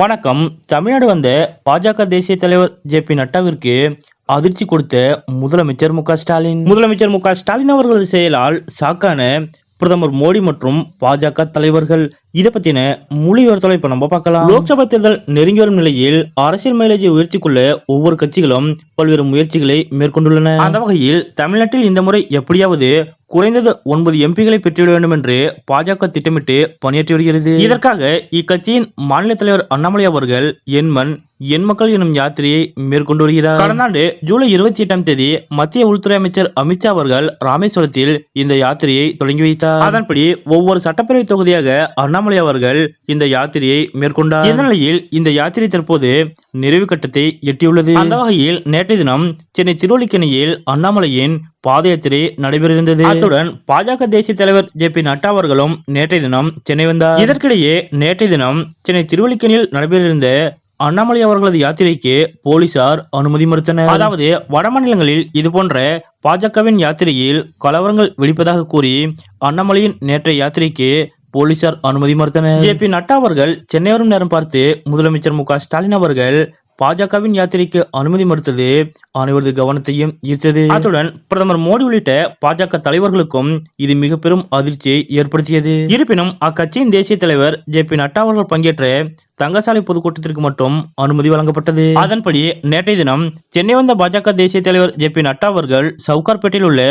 வணக்கம். தமிழ்நாடு வந்த பாஜக தேசிய தலைவர் ஜே பி நட்டாவிற்கு அதிர்ச்சி கொடுத்த முதலமைச்சர் மு ஸ்டாலின். முதலமைச்சர் மு ஸ்டாலின் அவர்களது செயலால் சாக்கான பிரதமர் மோடி மற்றும் பாஜக தலைவர்கள் இதை பத்தின முழு விவரத்தை இப்ப நம்ம பார்க்கலாம். லோக்சபா தேர்தல் நெருங்கி வரும் நிலையில் அரசியல் மைலேஜை உயர்த்திக் கொள்ள ஒவ்வொரு கட்சிகளும் பல்வேறு முயற்சிகளை மேற்கொண்டுள்ளன. அந்த வகையில் தமிழ்நாட்டில் இந்த முறை எப்படியாவது குறைந்தது ஒன்பது எம்பிகளை பெற்றுவிட வேண்டும் என்று பாஜக திட்டமிட்டு பணியாற்றி வருகிறது. இதற்காக இக்கட்சியின் மாநில தலைவர் அண்ணாமலை அவர்கள் எண்மண் எண் மக்கள் எனும் யாத்திரையை மேற்கொண்டு வருகிறார். கடந்த ஆண்டு ஜூலை இருபத்தி எட்டாம் தேதி மத்திய உள்துறை அமைச்சர் அமித்ஷா அவர்கள் ராமேஸ்வரத்தில் இந்த யாத்திரையை தொடங்கி வைத்தார். அதன்படி ஒவ்வொரு சட்டப்பேரவை தொகுதியாக அண்ணா அண்ணாமலை அவர்கள் இந்த யாத்திரையை மேற்கொண்டார். இந்த நிலையில் இந்த யாத்திரை தற்போது நிறைவு கட்டத்தை எட்டியுள்ளது? அந்த வகையில் நேற்றைய தினம் சென்னை திருவல்லிக்கேணியில் அண்ணாமலையின் பாத யாத்திரை நடைபெற இருந்தது அத்துடன் பாஜக தேசிய தலைவர் ஜே பி நட்டா அவர்களும் நேற்றைய தினம் சென்னை வந்தார். இதற்கிடையே நேற்றைய தினம் சென்னை திருவல்லிக்கேணியில் நடைபெற இருந்த அண்ணாமலை அவர்களது யாத்திரைக்கு போலீசார் அனுமதி மறுத்தனர். அதாவது வடமாநிலங்களில் இது போன்ற பாஜகவின் யாத்திரையில் கலவரங்கள் வெடிப்பதாக கூறி அண்ணாமலையின் நேற்றைய யாத்திரைக்கு போலீசார் அனுமதி மறுத்தனர். ஜே பி நட்டா அவர்கள் சென்னை வரும் நேரம் பார்த்து முதலமைச்சர் மு க ஸ்டாலின் அவர்கள் பாஜகவின் யாத்திரைக்கு அனுமதி மறுத்தது. அனைவரது கவனத்தையும் ஈர்த்தது. அத்துடன் பிரதமர் மோடி உள்ளிட்ட பாஜக தலைவர்களுக்கும் இது மிக பெரும் அதிர்ச்சியை ஏற்படுத்தியது. இருப்பினும் அக்கட்சியின் தேசிய தலைவர் ஜே பி நட்டா அவர்கள் பங்கேற்ற தங்கசாலை பொதுக்கூட்டத்திற்கு மட்டும் அனுமதி வழங்கப்பட்டது. அதன்படி நேற்றைய தினம் சென்னை வந்த பாஜக தேசிய தலைவர் ஜே பி நட்டா அவர்கள் சவுகார்பேட்டையில் உள்ள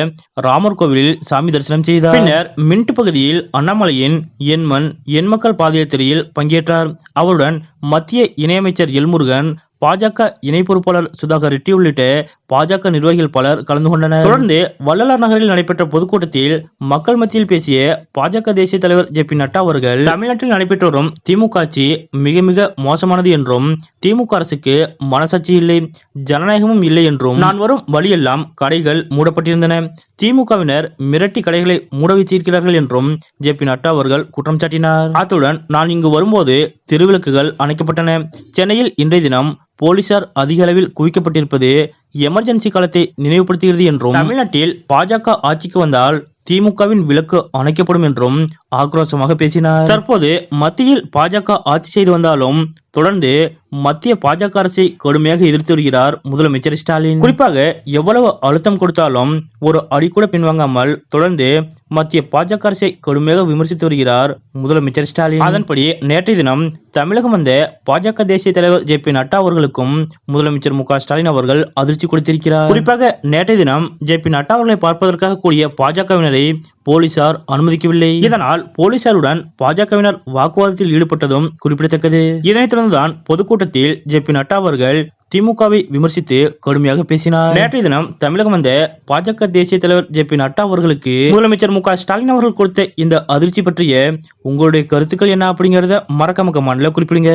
ராமர் கோவிலில் சாமி தரிசனம் செய்தார். பின்னர் மின்ட் பகுதியில் அண்ணாமலையின் எண்மண் எண்மக்கள் பாதயாத்திரையில் பங்கேற்றார். அவருடன் மத்திய இணையமைச்சர் எல்முருகன் பாஜக இணை பொறுப்பாளர் சுதாகர் ரெட்டி உள்ளிட்ட பாஜக நிர்வாகிகள் பலர் கலந்து கொண்டனர். தொடர்ந்து வள்ளலார் நகரில் நடைபெற்ற பொதுக்கூட்டத்தில் மக்கள் மத்தியில் பேசிய பாஜக தேசிய தலைவர் ஜே பி நட்டா அவர்கள் தமிழ்நாட்டில் நடைபெற்று வரும் திமுக ஆட்சி மிக மிக மோசமானது என்றும் திமுக அரசுக்கு மனசாட்சி இல்லை ஜனநாயகமும் இல்லை என்றும் நான் வரும் வழியெல்லாம் கடைகள் மூடப்பட்டிருந்தன. திமுகவினர் மிரட்டி கடைகளை மூட வைத்திருக்கிறார்கள் என்றும் ஜே பி நட்டா அவர்கள் குற்றம் சாட்டினார். அத்துடன் நான் இங்கு வரும்போது திருவிளக்குகள் அணைக்கப்பட்டன. சென்னையில் இன்றைய தினம் போலீசார் அதிக அளவில் குவிக்கப்பட்டிருப்பது எமர்ஜென்சி காலத்தை நினைவுபடுத்துகிறது என்றும் தமிழ்நாட்டில் பாஜக ஆட்சிக்கு வந்தால் திமுகவின் விலக்கு அணைக்கப்படும் என்றும் ஆக்ரோஷமாக பேசினார். தற்போது மத்தியில் பாஜக ஆட்சி செய்து வந்தாலும் தொடர்ந்து மத்திய பாஜக அரசை கடுமையாக எதிர்த்து வருகிறார் முதலமைச்சர் ஸ்டாலின். குறிப்பாக எவ்வளவு அழுத்தம் கொடுத்தாலும் ஒரு அடி கூட பின்வாங்காமல் தொடர்ந்து மத்திய பாஜக அரசை கடுமையாக விமர்சித்து வருகிறார் முதலமைச்சர் ஸ்டாலின். அதன்படி நேற்றைய தினம் தமிழகம் வந்த பாஜக தேசிய தலைவர் ஜே பி நட்டா அவர்களுக்கும் முதலமைச்சர் மு ஸ்டாலின் அவர்கள் அதிர்ச்சி கொடுத்திருக்கிறார். குறிப்பாக நேற்றைய தினம் ஜே பி நட்டா அவர்களை பார்ப்பதற்காக கூடிய பாஜகவினரை போலீசார் அனுமதிக்கவில்லை. இதனால் போலீசாருடன் பாஜகவினர் வாக்குவாதத்தில் ஈடுபட்டதும் குறிப்பிடத்தக்கது. இதனைத் தொடர்ந்துதான் பொதுக்கூட்டத்தில் ஜே பி நட்டா அவர்கள் திமுகவை விமர்சித்து கடுமையாக பேசினார். நேற்றைய தினம் தமிழகம் வந்த பாஜக தேசிய தலைவர் ஜே பி நட்டா அவர்களுக்கு முதலமைச்சர் மு ஸ்டாலின் அவர்கள் கொடுத்த இந்த அதிர்ச்சி பற்றிய உங்களுடைய கருத்துக்கள் என்ன அப்படிங்கறத மறக்காம கமாண்ட்ல குறிப்பிடுங்க.